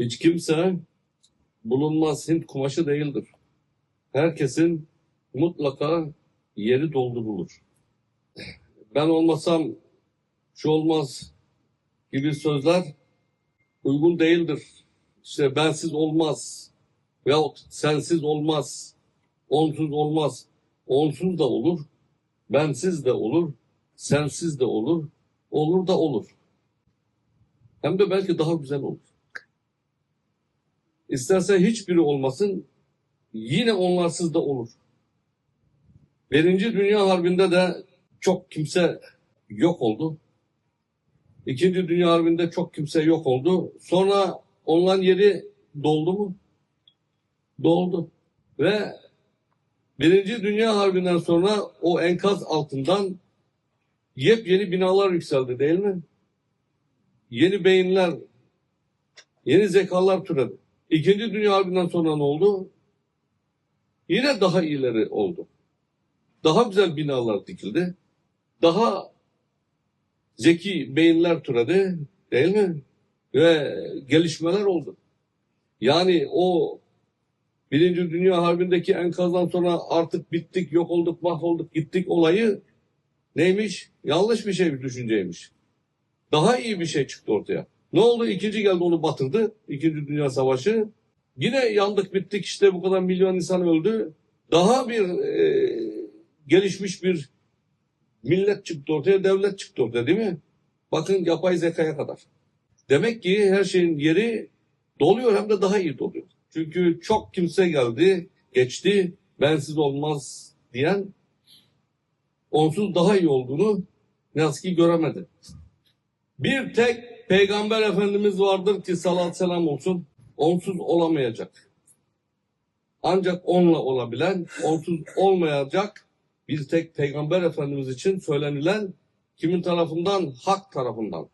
Hiç kimse bulunmaz Hint kumaşı değildir. Herkesin mutlaka yeri doldurulur. Ben olmasam şu olmaz gibi sözler uygun değildir. İşte bensiz olmaz veyahut sensiz olmaz, onsuz olmaz. Onsuz da olur, bensiz de olur, sensiz de olur, olur da olur. Hem de belki daha güzel olur. İsterse hiçbiri olmasın, yine onlarsız da olur. Birinci Dünya Harbi'nde de çok kimse yok oldu. İkinci Dünya Harbi'nde çok kimse yok oldu. Sonra onların yeri doldu mu? Doldu. Ve Birinci Dünya Harbi'nden sonra o enkaz altından yepyeni binalar yükseldi değil mi? Yeni beyinler, yeni zekalar türedi. İkinci Dünya Harbi'nden sonra ne oldu? Yine daha ileri oldu. Daha güzel binalar dikildi. Daha zeki beyinler türedi değil mi? Ve gelişmeler oldu. Yani o Birinci Dünya Harbi'ndeki enkazdan sonra artık bittik, yok olduk, mahvolduk, gittik olayı neymiş? Yanlış bir şey, bir düşünceymiş. Daha iyi bir şey çıktı ortaya. Ne oldu? İkinci geldi onu batırdı. İkinci Dünya Savaşı. Yine yandık bittik işte bu kadar milyon insan öldü. Daha bir e, gelişmiş bir millet çıktı ortaya, devlet çıktı ortaya değil mi? Bakın yapay zekaya kadar. Demek ki her şeyin yeri doluyor hem de daha iyi doluyor. Çünkü çok kimse geldi, geçti, bensiz olmaz diyen onsuz daha iyi olduğunu ne yazık ki göremedi. Bir tek Peygamber Efendimiz vardır ki salat selam olsun, onsuz olamayacak. Ancak onunla olabilen, onsuz olmayacak bir tek Peygamber Efendimiz için söylenilen kimin tarafından? Hak tarafından.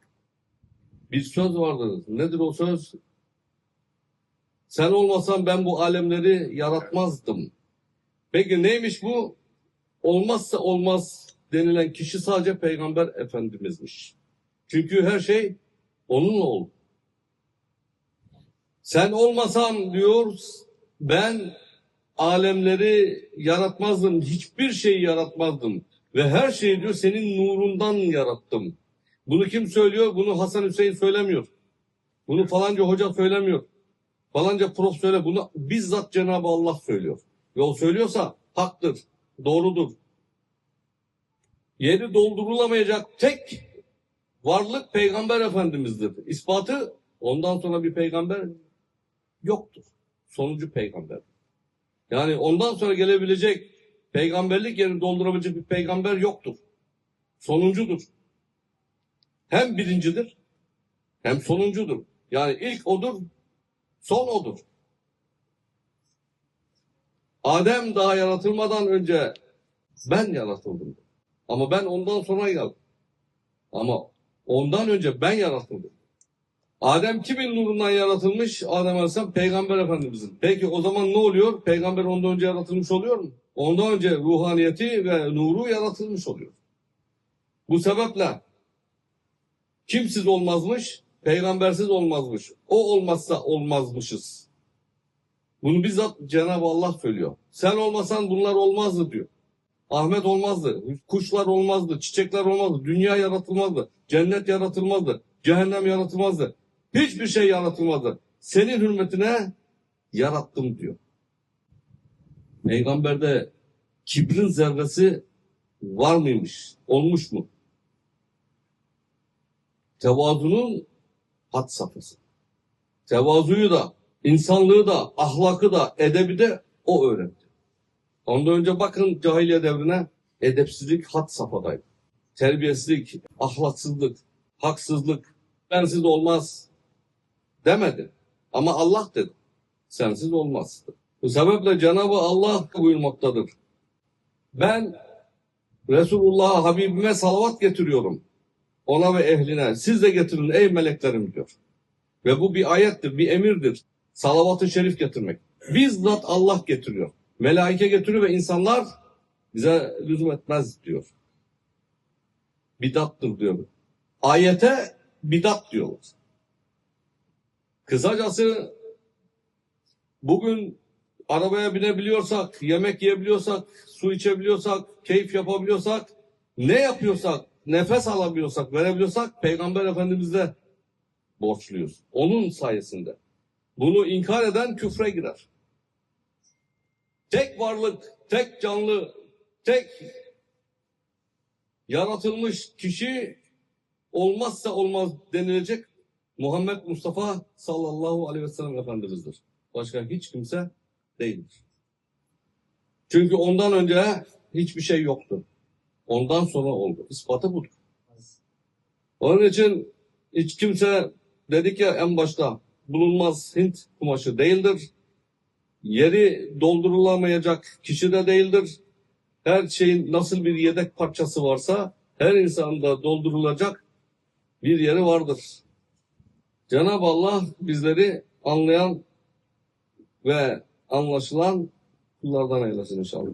Bir söz vardır. Nedir o söz? Sen olmasan ben bu alemleri yaratmazdım. Peki neymiş bu? Olmazsa olmaz denilen kişi sadece Peygamber Efendimizmiş. Çünkü her şey onunla oldu. Sen olmasan diyor ben alemleri yaratmazdım. Hiçbir şeyi yaratmazdım. Ve her şeyi diyor senin nurundan yarattım. Bunu kim söylüyor? Bunu Hasan Hüseyin söylemiyor. Bunu falanca hoca söylemiyor. Falanca prof söyle bunu bizzat Cenab-ı Allah söylüyor. Ve o söylüyorsa haktır, doğrudur. Yeri doldurulamayacak tek varlık Peygamber Efendimiz'dir. İspatı ondan sonra bir peygamber yoktur. Sonucu peygamber. Yani ondan sonra gelebilecek peygamberlik yerini doldurabilecek bir peygamber yoktur. Sonuncudur. Hem birincidir hem sonuncudur. Yani ilk odur, son odur. Adem daha yaratılmadan önce ben yaratıldım. Ama ben ondan sonra geldim. Ama ondan önce ben yaratıldım. Adem kimin nurundan yaratılmış? Adem Aleyhisselam Peygamber Efendimizin. Peki o zaman ne oluyor? Peygamber ondan önce yaratılmış oluyor mu? Ondan önce ruhaniyeti ve nuru yaratılmış oluyor. Bu sebeple kimsiz olmazmış, peygambersiz olmazmış. O olmazsa olmazmışız. Bunu bizzat Cenab-ı Allah söylüyor. Sen olmasan bunlar olmazdı diyor. Ahmet olmazdı, kuşlar olmazdı, çiçekler olmazdı, dünya yaratılmazdı, cennet yaratılmazdı, cehennem yaratılmazdı. Hiçbir şey yaratılmazdı. Senin hürmetine yarattım diyor. Peygamberde kibrin zerresi var mıymış? Olmuş mu? Tevazunun had safhası. Tevazuyu da, insanlığı da, ahlakı da, edebi de o öğretti. Ondan önce bakın cahiliye devrine edepsizlik had safhadaydı. Terbiyesizlik, ahlaksızlık, haksızlık, bensiz olmaz demedi. Ama Allah dedi. Sensiz olmaz. Bu sebeple Cenab-ı Allah buyurmaktadır. Ben Resulullah'a Habibime salavat getiriyorum. Ona ve ehline. Siz de getirin ey meleklerim diyor. Ve bu bir ayettir, bir emirdir. Salavat-ı şerif getirmek. Bizzat Allah getiriyor. Melaike getiriyor ve insanlar bize lüzum etmez diyor. Bidattır diyor. Ayete bidat diyorlar. Kısacası bugün arabaya binebiliyorsak, yemek yiyebiliyorsak, su içebiliyorsak, keyif yapabiliyorsak, ne yapıyorsak, nefes alabiliyorsak, verebiliyorsak Peygamber Efendimiz'e borçluyuz. Onun sayesinde. Bunu inkar eden küfre girer. Tek varlık, tek canlı, tek yaratılmış kişi olmazsa olmaz denilecek Muhammed Mustafa sallallahu aleyhi ve sellem Efendimiz'dir. Başka hiç kimse değildir. Çünkü ondan önce hiçbir şey yoktu. Ondan sonra oldu. İspatı budur. Onun için hiç kimse dedik ya en başta bulunmaz Hint kumaşı değildir. Yeri doldurulamayacak kişi de değildir. Her şeyin nasıl bir yedek parçası varsa her insanda doldurulacak bir yeri vardır. Cenab-ı Allah bizleri anlayan ve anlaşılan kullardan eylesin inşallah.